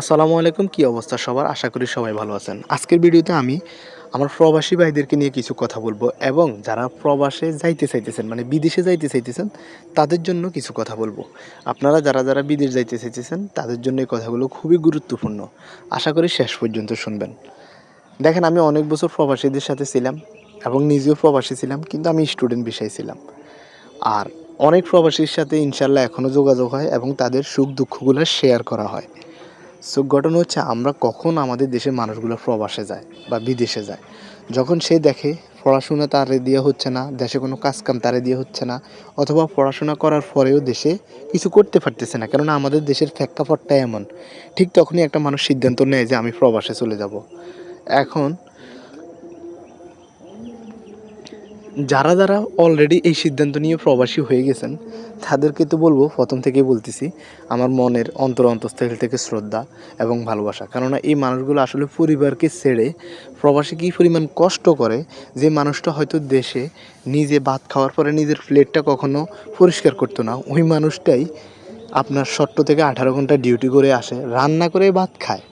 আসসালামু আলাইকুম, কী অবস্থা সবার? আশা করি সবাই ভালো আছেন। আজকের ভিডিওতে আমি আমার প্রবাসী ভাইদেরকে নিয়ে কিছু কথা বলব এবং যারা প্রবাসে যাইতে চাইতেছেন মানে বিদেশে যাইতে চাইতেছেন, তাদের জন্য কিছু কথা বলব। আপনারা যারা যারা বিদেশ যাইতে চাইতেছেন, তাদের জন্য এই কথাগুলো খুবই গুরুত্বপূর্ণ। আশা করি শেষ পর্যন্ত শুনবেন। দেখেন, আমি অনেক বছর প্রবাসীদের সাথে ছিলাম এবং নিজেও প্রবাসী ছিলাম, কিন্তু আমি স্টুডেন্ট বিষয়ে ছিলাম। আর অনেক প্রবাসীর সাথে ইনশাল্লাহ এখনও যোগাযোগ হয় এবং তাদের সুখ দুঃখগুলো শেয়ার করা হয়। সো ঘটনা হচ্ছে আমরা কখন আমাদের দেশের মানুষগুলো প্রবাসে যায় বা বিদেশে যায়। যখন সে দেখে পড়াশোনা তারে দিয়ে হচ্ছে না, দেশে কোনো কাজকাম তারে দিয়ে হচ্ছে না, অথবা পড়াশোনা করার পরেও দেশে কিছু করতে পারতেছে না, কেননা আমাদের দেশের প্রেক্ষাপটটা এমন। ঠিক তখনই একটা মানুষ সিদ্ধান্ত নেয় যে আমি প্রবাসে চলে যাব। এখন যারা যারা অলরেডি এই সিদ্ধান্ত নিয়ে প্রবাসী হয়ে গেছেন, তাদেরকে তো বলব, প্রথম থেকেই বলতেছি, আমার মনের অন্তর অন্তঃস্থল থেকে শ্রদ্ধা এবং ভালোবাসা। কেননা এই মানুষগুলো আসলে পরিবারকে ছেড়ে প্রবাসী কী পরিমাণ কষ্ট করে যে মানুষটা হয়তো দেশে নিজে ভাত খাওয়ার পরে নিজের প্লেটটা কখনো পরিষ্কার করতো না, ওই মানুষটাই আপনার ষট্ট থেকে আঠারো ঘণ্টা ডিউটি করে আসে, রান্না করে ভাত খায়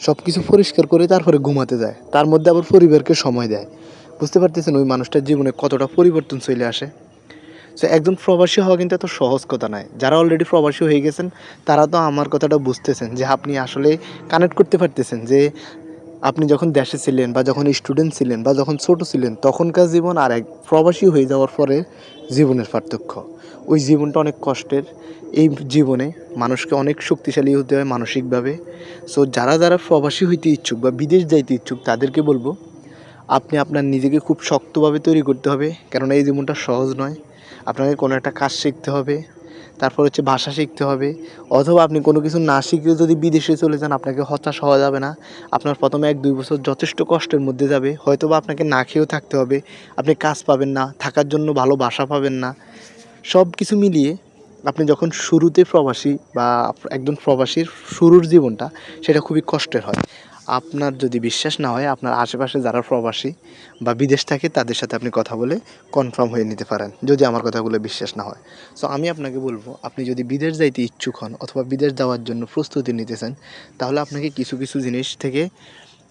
সব কিছু পরিষ্কার করে তারপরে ঘুমাতে যায়, তার মধ্যে আবার পরিবারকে সময় দেয়। বুঝতে পারতেছেন ওই মানুষটার জীবনে কতটা পরিবর্তন চলে আসে? সো একজন প্রবাসী হওয়া কিন্তু এত সহজ কথা নয়। যারা অলরেডি প্রবাসী হয়ে গেছেন, তারা তো আমার কথাটা বুঝতেছেন যে আপনি আসলে কানেক্ট করতে পারতেছেন যে আপনি যখন দেশে ছিলেন বা যখন স্টুডেন্ট ছিলেন বা যখন ছোট ছিলেন, তখনকার জীবন আর এক প্রবাসী হয়ে যাওয়ার পরে জীবনের পার্থক্য। ওই জীবনটা অনেক কষ্টের। এই জীবনে মানুষকে অনেক শক্তিশালী হতে হয় মানসিকভাবে। সো যারা যারা প্রবাসী হইতে ইচ্ছুক বা বিদেশ যাইতে ইচ্ছুক, তাদেরকে বলব আপনি আপনার নিজেকে খুব শক্তভাবে তৈরি করতে হবে, কেননা এই জীবনটা সহজ নয়। আপনাকে কোনো একটা কাজ শিখতে হবে, তারপর হচ্ছে ভাষা শিখতে হবে, অথবা আপনি কোনো কিছু না শিখে যদি বিদেশে চলে যান, আপনাকে হতাশ হওয়া যাবে না। আপনার প্রথমে এক দুই বছর যথেষ্ট কষ্টের মধ্যে যাবে হয়তো বা আপনাকে না খেয়েও থাকতে হবে, আপনি কাজ পাবেন না, থাকার জন্য ভালো বাসা পাবেন না। সব কিছু মিলিয়ে আপনি যখন শুরুতে প্রবাসী বা একজন প্রবাসীর শুরুর জীবনটা, সেটা খুবই কষ্টের হয়। আপনার যদি বিশ্বাস না হয়, আপনার আশেপাশে যারা প্রবাসী বা বিদেশ থাকে, তাদের সাথে আপনি কথা বলে কনফার্ম হয়ে নিতে পারেন, যদি আমার কথাগুলো বিশ্বাস না হয়। সো আমি আপনাকে বলব, আপনি যদি বিদেশ যাইতে ইচ্ছুক হন অথবা বিদেশ যাওয়ার জন্য প্রস্তুতি নিতেছেন তাহলে আপনাকে কিছু কিছু জিনিস থেকে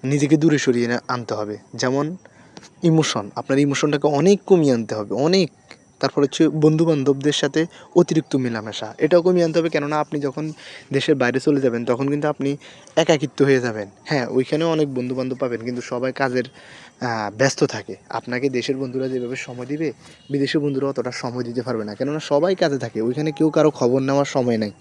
নিজেকে দূরে সরিয়ে আনতে হবে। যেমন ইমোশন, আপনার ইমোশনটাকে অনেক কমিয়ে আনতে হবে, অনেক। তারপর হচ্ছে বন্ধু বান্ধবদের সাথে অতিরিক্ত মেলামেশা। এটাও কমিয়ে আনতে হবে কেননা আপনি যখন দেশের বাইরে চলে যাবেন, তখন কিন্তু আপনি একাকিত্ব হয়ে যাবেন। হ্যাঁ ওইখানেও অনেক বন্ধু বান্ধব পাবেন, কিন্তু সবাই কাজের ব্যস্ত থাকে। আপনাকে দেশের বন্ধুরা যেভাবে সময় দিবে, বিদেশের বন্ধুরা অতটা সময় দিতে পারবে না। কেননা সবাই কাজে থাকে, ওইখানে কেউ কারও খবর নেওয়ার সময় নাই।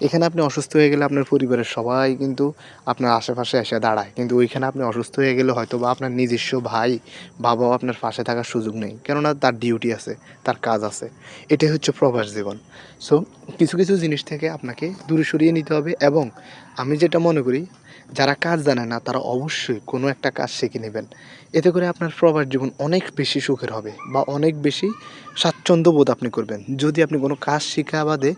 এখানে আপনি অসুস্থ হয়ে গেলে আপনার পরিবারের সবাই কিন্তু আপনার আশেপাশে এসে দাঁড়ায়। কিন্তু ওইখানে আপনি অসুস্থ হয়ে গেলে হয়তো বা আপনার নিজস্ব ভাই, বাবাও আপনার পাশে থাকার সুযোগ নেই। কেননা তার ডিউটি আছে, তার কাজ আছে। এটাই হচ্ছে প্রবাস জীবন। সো কিছু কিছু জিনিস থেকে আপনাকে দূরে সরিয়ে নিতে হবে এবং আমি যেটা মনে করি, যারা কাজ জানে না, তারা অবশ্যই কোনো একটা কাজ শিখে নেবেন। এতে করে আপনার প্রবাস জীবন অনেক বেশি সুখের হবে বা অনেক বেশি স্বাচ্ছন্দ্য বোধ আপনি করবেন। যদি আপনি কোনো কাজ শেখা বাদে